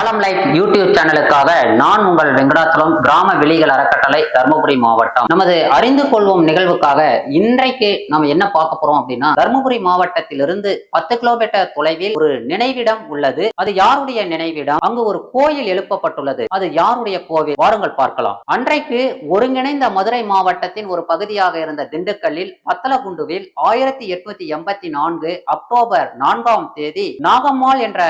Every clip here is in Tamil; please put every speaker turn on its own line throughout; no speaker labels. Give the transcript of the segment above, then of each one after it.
ஆலம் லைட் யூடியூப் சேனலுக்காக நான் உங்கள் வெங்கடாச்சலம் கிராம வெளிகள் அறக்கட்டளை தருமபுரி மாவட்டம். நமது அறிந்து கொள்வோம் நிகழ்வுக்காக இன்றைக்கு நம்ம என்ன பார்க்க போறோம் அப்படின்னா தருமபுரி மாவட்டத்திலிருந்து பத்து கிலோமீட்டர் தொலைவில் ஒரு நினைவிடம் உள்ளது. அது யாருடைய நினைவிடம்? அங்கு ஒரு கோயில் எழுப்பப்பட்டுள்ளது. அது யாருடைய கோவில்? வாருங்கள் பார்க்கலாம். அன்றைக்கு ஒருங்கிணைந்த மதுரை மாவட்டத்தின் ஒரு பகுதியாக இருந்த திண்டுக்கல்லில் பத்தலகுண்டுவில் ஆயிரத்தி எட்நூத்தி எண்பத்தி நான்கு அக்டோபர் நான்காம் தேதி நாகம்மாள் என்ற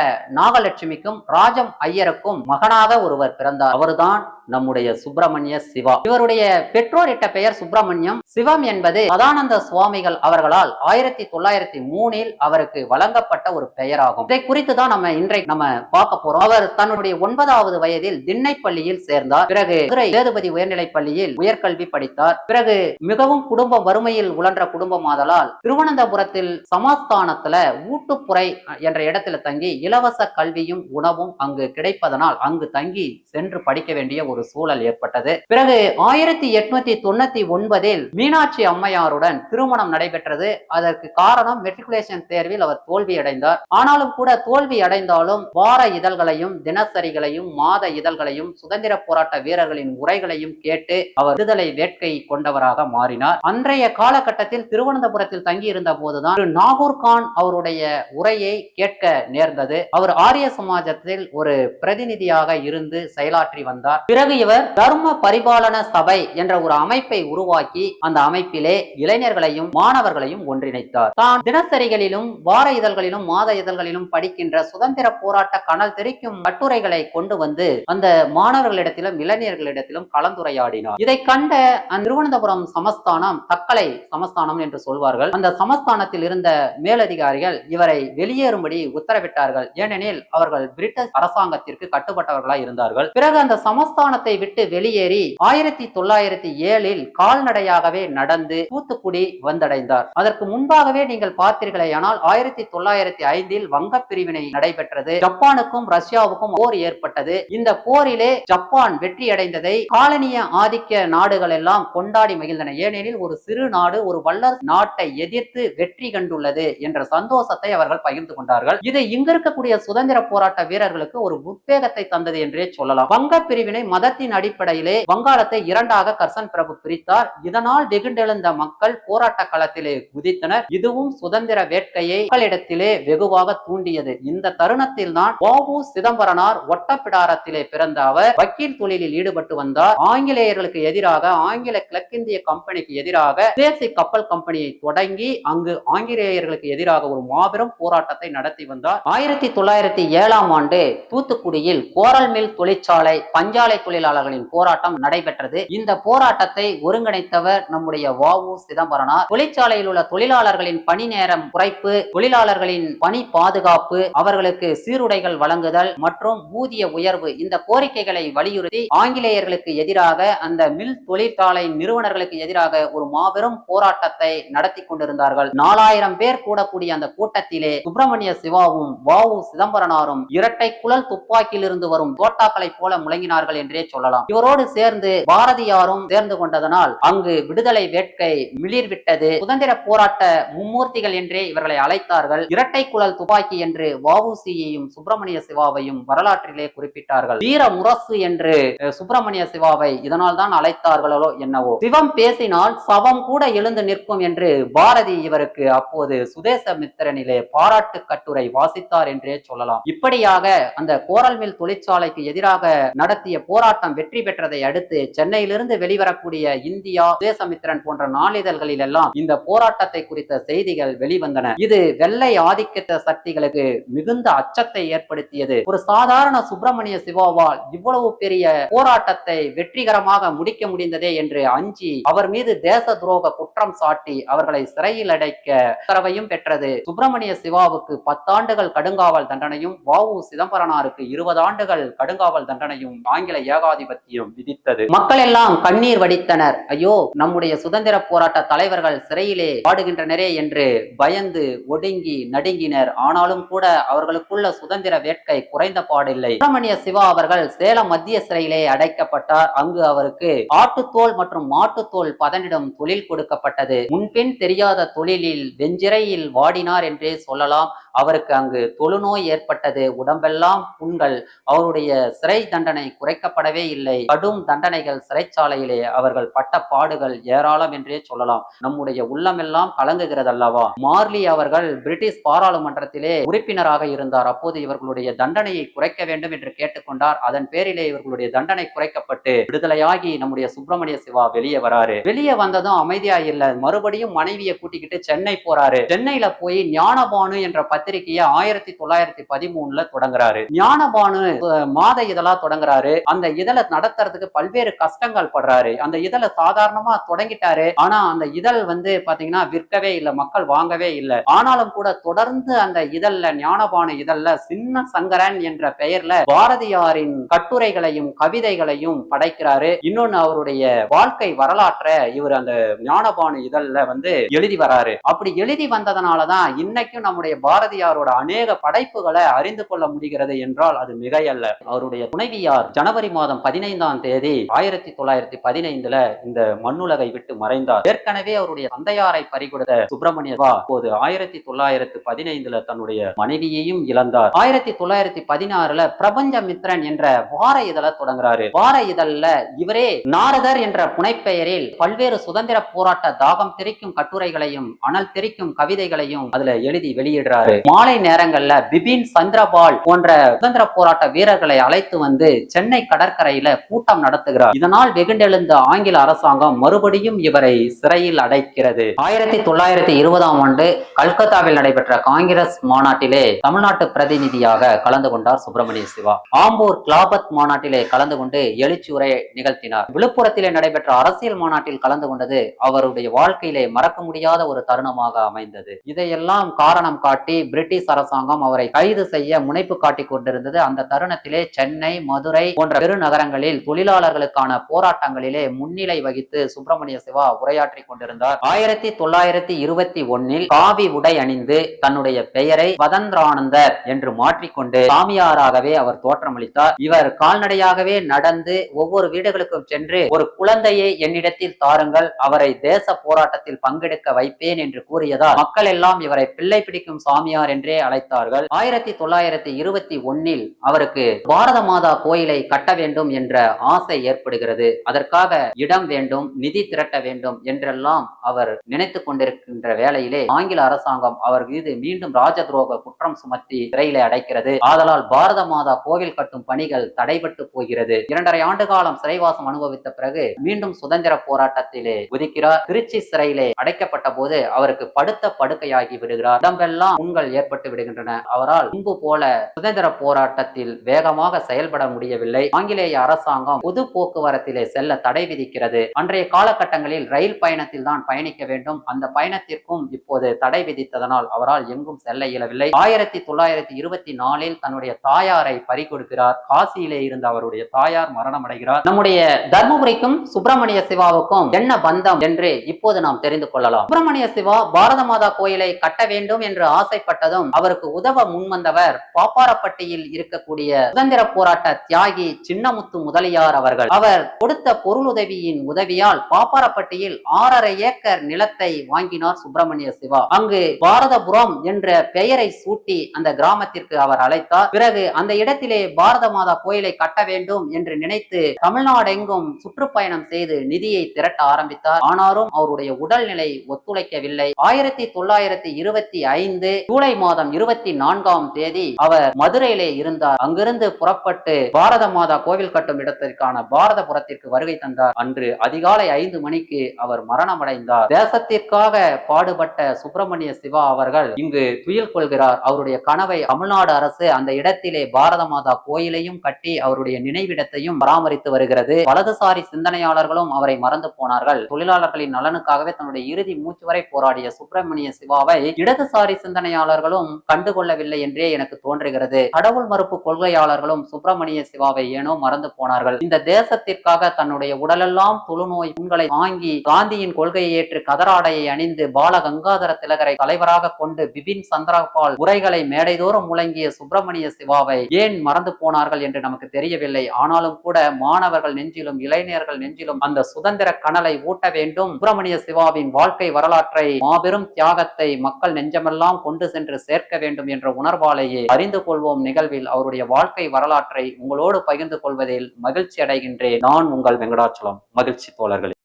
நாகலட்சுமிக்கும் ராஜம் ஐயருக்கும் மகனாக ஒருவர் பிறந்தார். அவர்தான் நம்முடைய சுப்பிரமணிய சிவா. இவருடைய பெற்றோர் இட்ட பெயர் சுப்பிரமணியம். சிவம் என்பது சதானந்த சுவாமிகள் அவர்களால் ஆயிரத்தி தொள்ளாயிரத்தி மூணில் அவருக்கு வழங்கப்பட்ட ஒரு பெயராகும். இதை குறித்து தான் நம்ம இன்றைக்கு நம்ம பார்க்க போறோம். அவர் தன்னுடைய ஒன்பதாவது வயதில் திண்ணைப்பள்ளியில் சேர்ந்தார். பிறகு மதுரை சேதுபதி உயர்நிலைப் பள்ளியில் உயர்கல்வி படித்தார். பிறகு மிகவும் குடும்ப வறுமையில் உழன்ற குடும்பம் ஆதலால் திருவனந்தபுரத்தில் சமஸ்தானத்துல ஊட்டுப்புறை என்ற இடத்துல தங்கி இலவச கல்வியும் உணவும் அங்கு கிடைப்பதனால் அங்கு தங்கி சென்று படிக்க வேண்டிய ஒரு சூழல் ஏற்பட்டது. பிறகு ஆயிரத்தி எட்நூத்தி தொண்ணூத்தி ஒன்பதில் மீனாட்சி அம்மையாருடன் திருமணம் நடைபெற்றது. அதற்கு காரணம் மெட்ரிகுலேஷன் தேர்வில் அவர் தோல்வி அடைந்தார். ஆனாலும் கூட தோல்வி அடைந்தாலும் வார இதழ்களையும் தினசரிகளையும் மாத இதழ்களையும் சுதந்திர போராட்ட வீரர்களின் உரைகளையும் கேட்டு அவர் விடுதலை வேட்கை கொண்டவராக மாறினார். அன்றைய காலகட்டத்தில் திருவனந்தபுரத்தில் தங்கி இருந்த போதுதான் நாகூர் கான் அவருடைய உரையை கேட்க நேர்ந்தது. அவர் ஆரிய சமாஜத்தில் ஒரு பிரதிநிதியாக இருந்து செயலாற்றி வந்தார். பிறகு இவர் தர்ம பரிபாலன சபை என்ற ஒரு அமைப்பை உருவாக்கி அந்த அமைப்பிலே இளைஞர்களையும் மாணவர்களையும் ஒன்றிணைத்தார். தான் தினசரிகளிலும் வார இதழ்களிலும் மாத இதழ்களிலும் படிக்கின்ற சுதந்திர போராட்ட கனல் தெரிக்கும் கட்டுரைகளை கொண்டு வந்து அந்த மாணவர்களிடத்திலும் இளைஞர்களிடத்திலும் கலந்துரையாடினார். இதை கண்ட அந்த திருவனந்தபுரம் சமஸ்தானம் தக்கலை சமஸ்தானம் என்று சொல்வார்கள். அந்த சமஸ்தானத்தில் இருந்த மேலதிகாரிகள் இவரை வெளியேறும்படி உத்தரவிட்டார்கள். ஏனெனில் அவர்கள் பிரிட்டிஷ் அரசாங்க அரசாங்கத்திற்கு கட்டுப்பட்டவர்களாய் இருந்தார்கள். பிறகு அந்த சமஸ்தானத்தை விட்டு வெளியேறி ஆயிரத்தி தொள்ளாயிரத்தி ஏழில் கால்நடையாகவே நடந்து தூத்துக்குடி வந்தடைந்தார். அதற்கு முன்பாகவே நீங்கள் பார்த்தீர்களேயானால் ஆயிரத்தி தொள்ளாயிரத்தி ஐந்தில் வங்க பிரிவினை நடைபெற்றது. ஜப்பானுக்கும் ரஷ்யாவுக்கும் போர் ஏற்பட்டது. இந்த போரிலே ஜப்பான் வெற்றி அடைந்ததை காலனிய ஆதிக்க நாடுகள் எல்லாம் கொண்டாடி மகிழ்ந்தன. ஏனெனில் ஒரு சிறு நாடு ஒரு வல்லர் நாட்டை எதிர்த்து வெற்றி கண்டுள்ளது என்ற சந்தோஷத்தை அவர்கள் பகிர்ந்து கொண்டார்கள். இது இங்க இருக்கக்கூடிய சுதந்திர போராட்ட வீரர்களுக்கு ஒரு உத்வேகத்தை தந்தது என்றே சொல்லலாம். வங்க பிரிவினை மதத்தின் அடிப்படையிலே வங்காளத்தை இரண்டாக கர்சன் பிரபு பிரித்தார். இதனால் வெகுண்டெழுந்த மக்கள் போராட்ட களத்திலே குதித்தனர். இதுவும் சுதந்திர வேட்கையை மக்களிடத்திலே வெகுவாக தூண்டியது. இந்த தருணத்தில் தான் வாவு சிதம்பரனார் ஒட்டப்பிடாரத்திலே பிறந்த அவர் வக்கீல் தொழிலில் ஈடுபட்டு வந்தார். ஆங்கிலேயர்களுக்கு எதிராக ஆங்கில கிழக்கிந்திய கம்பெனிக்கு எதிராக தேசி கப்பல் கம்பெனியை தொடங்கி அங்கு ஆங்கிலேயர்களுக்கு எதிராக ஒரு மாபெரும் போராட்டத்தை நடத்தி வந்தார். ஆயிரத்தி தொள்ளாயிரத்தி ஏழாம் ஆண்டு தூத்துக்குடியில் கோரல் மில் தொழிற்சாலை பஞ்சாலை தொழிலாளர்களின் போராட்டம் நடைபெற்றது. இந்த போராட்டத்தை ஒருங்கிணைத்தவர் நம்முடைய வாவு சிதம்பரனார் தொழிற்சாலையில் உள்ள தொழிலாளர்களின் பணி நேரம் குறைப்பு தொழிலாளர்களின் பணி பாதுகாப்பு அவர்களுக்கு சீருடைகள் வழங்குதல் மற்றும் ஊதிய உயர்வு இந்த கோரிக்கைகளை வலியுறுத்தி ஆங்கிலேயர்களுக்கு எதிராக அந்த மில் தொழிற்சாலை நிறுவனர்களுக்கு எதிராக ஒரு மாபெரும் போராட்டத்தை நடத்தி கொண்டிருந்தார்கள். நாலாயிரம் பேர் கூடக்கூடிய அந்த கூட்டத்திலே சுப்பிரமணிய சிவாவும் வாவு சிதம்பரனாரும் இரட்டை குழல் துப்பாக்கியிலிருந்து வரும் தோட்டாக்களைப் போல முழங்கினார்கள் என்றே சொல்லலாம். இவரோடு சேர்ந்து பாரதியாரும் சேர்ந்து கொண்டதனால் அங்கு விடுதலை வேட்கை மிளிர்விட்டது. சுதந்திர போராட்ட மும்மூர்த்திகள் என்றே இவர்களை அழைத்தார்கள். இரட்டை குழல் துப்பாக்கி என்று வவுசியையும் சுப்பிரமணிய சிவாவையும் வரலாற்றிலே குறிப்பிட்டார்கள். வீர முரசு என்று சுப்பிரமணிய சிவாவை இதனால் தான் அழைத்தார்களோ என்னவோ. சிவம் பேசினால் சவம் கூட எழுந்து நிற்கும் என்று பாரதி இவருக்கு அப்போது சுதேசமித்திரனிலே பாராட்டு கட்டுரை வாசித்தார் என்றே சொல்லலாம். இப்படியாக அந்த கோரல் மில் தொழிற்சாலைக்கு எதிராக நடத்திய போராட்டம் வெற்றி பெற்றதை அடுத்து சென்னையிலிருந்து வெளிவரக்கூடிய இந்தியா சுதேசமித்திரன் போன்ற நாளிதழ்களில் எல்லாம் இந்த போராட்டத்தை குறித்த செய்திகள் வெளிவந்தன. இது வெள்ளை ஆதிக்க சக்திகளுக்கு மிகுந்த அச்சத்தை ஏற்படுத்தியது. ஒரு சாதாரண சுப்பிரமணிய சிவாவால் இவ்வளவு பெரிய போராட்டத்தை வெற்றிகரமாக முடிக்க முடிந்ததே என்று அஞ்சி அவர் மீது தேச துரோக குற்றம் சாட்டி அவர்களை சிறையில் அடைக்க உத்தரவையும் பெற்றது. சுப்பிரமணிய சிவாவுக்கு பத்தாண்டுகள் கடுங்காவல் தண்டனையும் வாவு சிதம்பரனாருக்கு அவருக்கு இருபது ஆண்டுகள் கடுங்காவல் தண்டனையும் ஆங்கில ஏகாதிபத்தியம் விதித்தது. மக்கள் எல்லாம் கண்ணீர் வடித்தனர். ஐயோ நம்முடைய சுதந்திர போராட்ட தலைவர்கள் சிறையிலே பாடுகின்றனரே என்று பயந்து ஒடுங்கி நடுங்கினர். ஆனாலும் கூட அவர்களுக்குள்ள சுதந்திர வேட்கை குறைந்த பாடில்லை. சுப்பிரமணிய சிவா அவர்கள் சேலம் மத்திய சிறையிலே அடைக்கப்பட்டார். அங்கு அவருக்கு ஆட்டுத்தோல் மற்றும் மாட்டுத்தோல் பதனிடும் தொழில் கொடுக்கப்பட்டது. முன்பின் தெரியாத தொழிலில் வெஞ்சிறையில் வாடினார் என்றே சொல்லலாம். அவருக்கு அங்கு தொழுநோய் ஏற்பட்டது. உடம்பெல்லாம் புண்கள். அவருடைய சிறை தண்டனை குறைக்கப்படவே இல்லை. கடும் தண்டனைகள் சிறைச்சாலையிலே அவர்கள் பட்ட பாடுகள் ஏராளம் என்றே சொல்லலாம். நம்முடைய உள்ளமெல்லாம் கலங்குகிறது அல்லவா மார்லி அவர்கள் பிரிட்டிஷ் பாராளுமன்றத்திலே உறுப்பினராக இருந்தார். அப்போது இவர்களுடைய தண்டனையை குறைக்க வேண்டும் என்று கேட்டுக்கொண்டார். அதன் பேரிலே இவர்களுடைய தண்டனை குறைக்கப்பட்டு விடுதலையாகி நம்முடைய சுப்பிரமணிய சிவா வெளியே வராரு. வெளியே வந்ததும் அமைதியா இல்ல மறுபடியும் மனைவியை கூட்டிக்கிட்டு சென்னை போறாரு. சென்னையில போய் ஞானபானு என்ற பத்திரிகையை ஆயிரத்தி தொள்ளாயிரத்தி பதிமூணுல தொடங்குறாரு. ஞானபானு மாத இதழா தொடங்குறாரு. அந்த இதழை நடத்துறதுக்கு பல்வேறு கஷ்டங்கள் படுறாரு. அந்த இதழை சாதாரணமா தொடங்கிட்டாரு. ஆனா அந்த இதழ் வந்து பாத்தீங்கன்னா விற்கவே இல்லை மக்கள் வாங்கவே இல்லை. ஆனாலும் கூட தொடர்ந்து அந்த இதழ்ல ஞானபானு இதழ்ல சின்ன சங்கரன் என்ற பெயர்ல பாரதியாரின் கட்டுரைகளையும் கவிதைகளையும் படைக்கிறாரு. இன்னொன்னு அவருடைய வாழ்க்கை வரலாற்றை இவர் அந்த ஞானபானு இதழ்ல வந்து எழுதி வராரு. அப்படி எழுதி வந்ததனாலதான் இன்னைக்கும் நம்முடைய பாரதியாரோட அநேக படைப்புகளை அறிந்து கொள்ள முடிகிறது என்றால் அது மிகையல்ல. அவருடைய துணைவியார் ஜனவரி மாதம் பதினைந்தாம் தேதி ஆயிரத்தி தொள்ளாயிரத்தி பதினைந்துல இந்த மண்ணுலகை விட்டு மறைந்தார். ஏற்கனவே அவருடைய தந்தையாரை பறிகொடுத்த சுப்பிரமணிய போது ஆயிரத்தி தொள்ளாயிரத்தி பதினைந்துல தன்னுடைய மனைவியையும் இழந்தார். ஆயிரத்தி தொள்ளாயிரத்தி பதினாறுல பிரபஞ்ச மித்ரன் என்ற வார இதழ தொடங்குறாரு. வார இதழ்ல இவரே நாரதர் என்ற புனைப்பெயரில் பல்வேறு சுதந்திர போராட்ட தாகம் தெரிக்கும் கட்டுரைகளையும் அனல் தெரிக்கும் கவிதைகளையும் அதுல எழுதி வெளியிடுறாரு. மாலை நேரங்கள்ல பிபின் சந்திரபால் போன்ற சுதந்திர போராட்ட வீரர்களை அழைத்து வந்து சென்னை கடற்கரையில கூட்டம் நடத்துகிறார். இதனால் வெகுண்டெழுந்த ஆங்கில அரசாங்கம் மறுபடியும் இவரை சிறையில் அடைக்கிறது. ஆயிரத்தி தொள்ளாயிரத்தி இருபதாம் ஆண்டு கல்கத்தாவில் நடைபெற்ற காங்கிரஸ் மாநாட்டிலே தமிழ்நாட்டு பிரதிநிதியாக கலந்து கொண்டார் சுப்பிரமணிய சிவா. ஆம்பூர் கிளாபத் மாநாட்டிலே கலந்து கொண்டு எழுச்சியுரை நிகழ்த்தினார். விழுப்புரத்திலே நடைபெற்ற அரசியல் மாநாட்டில் கலந்து கொண்டது அவருடைய வாழ்க்கையிலே மறக்க முடியாத ஒரு தருணமாக அமைந்தது. இதையெல்லாம் காரணம் காட்டி பிரிட்டிஷ் அரசாங்கம் அவரை கைது செய்ய முனைப்பு காட்டிக் கொண்டிருந்தது. அந்த தருணத்திலே சென்னை மதுரை போன்ற பெருநகரங்களில் தொழிலாளர்களுக்கான போராட்டங்களிலே முன்னிலை வகித்து சுப்பிரமணிய சிவா உரையாற்றி கொண்டிருந்தார். ஆயிரத்தி தொள்ளாயிரத்தி இருபத்தி ஒன்னில் காவி உடை அணிந்து தன்னுடைய பெயரை வதந்திரானந்தர் என்று மாற்றிக்கொண்டு சாமியாராகவே அவர் தோற்றமளித்தார். இவர் கால்நடையாகவே நடந்து ஒவ்வொரு வீடுகளுக்கும் சென்று ஒரு குழந்தையை என்னிடத்தில் தாருங்கள் அவரை தேச போராட்டத்தில் பங்கெடுக்க வைப்பேன் என்று கூறியதால் மக்கள் எல்லாம் இவரை பிள்ளை பிடிக்கும் சாமியார் பெரியார் என்றே அழைத்தார்கள். ஆயிரத்தி தொள்ளாயிரத்தி இருபத்தி ஒன்னில் அவருக்கு பாரத மாதா கோயிலை கட்ட வேண்டும் என்ற ஆசை ஏற்படுகிறது. அதற்காக இடம் வேண்டும் நிதி திரட்ட வேண்டும் என்றெல்லாம் அவர் நினைத்துக் கொண்டிருக்கின்ற வேளையிலே ஆங்கில அரசாங்கம் அவர் மீது மீண்டும் ராஜ துரோக குற்றம் சுமத்தி சிறையிலே அடைக்கிறது. ஆதலால் பாரத மாதா கோவில் கட்டும் பணிகள் தடைபட்டு போகிறது. இரண்டரை ஆண்டு காலம் சிறைவாசம் அனுபவித்த பிறகு மீண்டும் சுதந்திர போராட்டத்திலே குதிக்கிறார். திருச்சி சிறையிலே அடைக்கப்பட்ட போது அவருக்கு படுத்த படுக்கையாகி விடுகிறார். உடம்பெல்லாம் புண்கள் ஏற்பட்டு விடுகின்றன. அவரால் முன்பு போல சுதந்திர போராட்டத்தில் வேகமாக செயல்பட முடியவில்லை. ஆங்கிலேய அரசாங்கம் பொது போக்குவரத்திலே செல்ல தடை விதிக்கிறது. அன்றைய காலகட்டங்களில் ரயில் பயணத்தில் தான் பயணிக்க வேண்டும். அந்த பயணத்திற்கும் இப்போது தடை விதித்ததனால் அவரால் எங்கும் செல்ல இயலவில்லை. ஆயிரத்தி தொள்ளாயிரத்தி இருபத்தி நாலில் தன்னுடைய தாயாரை பறிகொடுக்கிறார். காசியிலே இருந்த அவருடைய தாயார் மரணம் அடைகிறார் நம்முடைய தர்மபுரிக்கும் சுப்பிரமணிய சிவாவுக்கும் என்ன பந்தம் என்று இப்போது நாம் தெரிந்து கொள்ளலாம். சுப்பிரமணிய சிவா பாரத மாதா கோயிலை கட்ட வேண்டும் என்று ஆசைப்பட்ட ஆசைப்பட்டதும் அவருக்கு உதவ முன்வந்தவர் பாப்பாரப்பட்டியில் இருக்கக்கூடிய சுதந்திர போராட்ட தியாகி சின்னமுத்து முதலியார் அவர்கள். அவர் கொடுத்த பொருளுதவியின் உதவியால் பாப்பாரப்பட்டியில் ஆறரை ஏக்கர் நிலத்தை வாங்கினார் சுப்பிரமணிய சிவா. அங்கு பாரதபுரம் என்ற பெயரை சூட்டி அந்த கிராமத்திற்கு அவர் அழைத்தார். பிறகு அந்த இடத்திலே பாரத மாதா கோயிலை கட்ட வேண்டும் என்று நினைத்து தமிழ்நாடெங்கும் சுற்றுப்பயணம் செய்து நிதியை திரட்ட ஆரம்பித்தார். ஆனாலும் அவருடைய உடல்நிலை ஒத்துழைக்கவில்லை. ஆயிரத்தி தொள்ளாயிரத்தி இருபத்தி ஐந்து ஜூலை ஜூலை மாதம் இருபத்தி நான்காம் தேதி அவர் மதுரையிலே இருந்தார். அங்கிருந்து புறப்பட்டு பாரத மாதா கோவில் கட்டும் இடத்திற்கான பாரதபுரத்திற்கு வருகை தந்தார். அன்று அதிகாலை ஐந்து மணிக்கு அவர் மரணமடைந்தார். தேசத்திற்காக பாடுபட்ட சுப்பிரமணிய சிவா அவர்கள் இங்கு துயில் கொள்கிறார். அவருடைய கனவை தமிழ்நாடு அரசு அந்த இடத்திலே பாரத மாதா கோயிலையும் கட்டி அவருடைய நினைவிடத்தையும் பராமரித்து வருகிறது. வலதுசாரி சிந்தனையாளர்களும் அவரை மறந்து போனார்கள். தொழிலாளர்களின் நலனுக்காகவே தன்னுடைய இறுதி மூச்சு வரை போராடிய சுப்பிரமணிய சிவாவை இடதுசாரி சிந்தனையாளர் கொள்கையாளர்களும் கண்டுகொள்ளவில்லை என்றே எனக்கு தோன்றுகிறது. கடவுள் மறுப்பு கொள்கையாளர்களும் சுப்பிரமணிய சிவாவை ஏனோ மறந்து போனார்கள். இந்த தேசத்திற்காக தன்னுடைய உடலெல்லாம் தொழுநோய் புண்களை வாங்கி காந்தியின் கொள்கையை ஏற்று கதராடையை அணிந்து பால கங்காதர திலகரை தலைவராக கொண்டு பிபின் சந்திரபால் உரைகளை மேடைதோறும் முழங்கிய சுப்பிரமணிய சிவாவை ஏன் மறந்து போனார்கள் என்று நமக்கு தெரியவில்லை. ஆனாலும் கூட மாணவர்கள் நெஞ்சிலும் இளைஞர்கள் நெஞ்சிலும் அந்த சுதந்திர கனலை ஊட்ட வேண்டும். சுப்பிரமணிய சிவாவின் வாழ்க்கை வரலாற்றை மாபெரும் தியாகத்தை மக்கள் நெஞ்சமெல்லாம் கொண்டு சென்று சென்று சேர்க்க வேண்டும் என்ற உணர்வாலேயே அறிந்து கொள்வோம் நிகழ்வில் அவருடைய வாழ்க்கை வரலாற்றை உங்களோடு பகிர்ந்து கொள்வதில் மகிழ்ச்சி அடைகின்றேன். நான் உங்கள் வெங்கடாச்சலம். மகிழ்ச்சி தோழர்களே.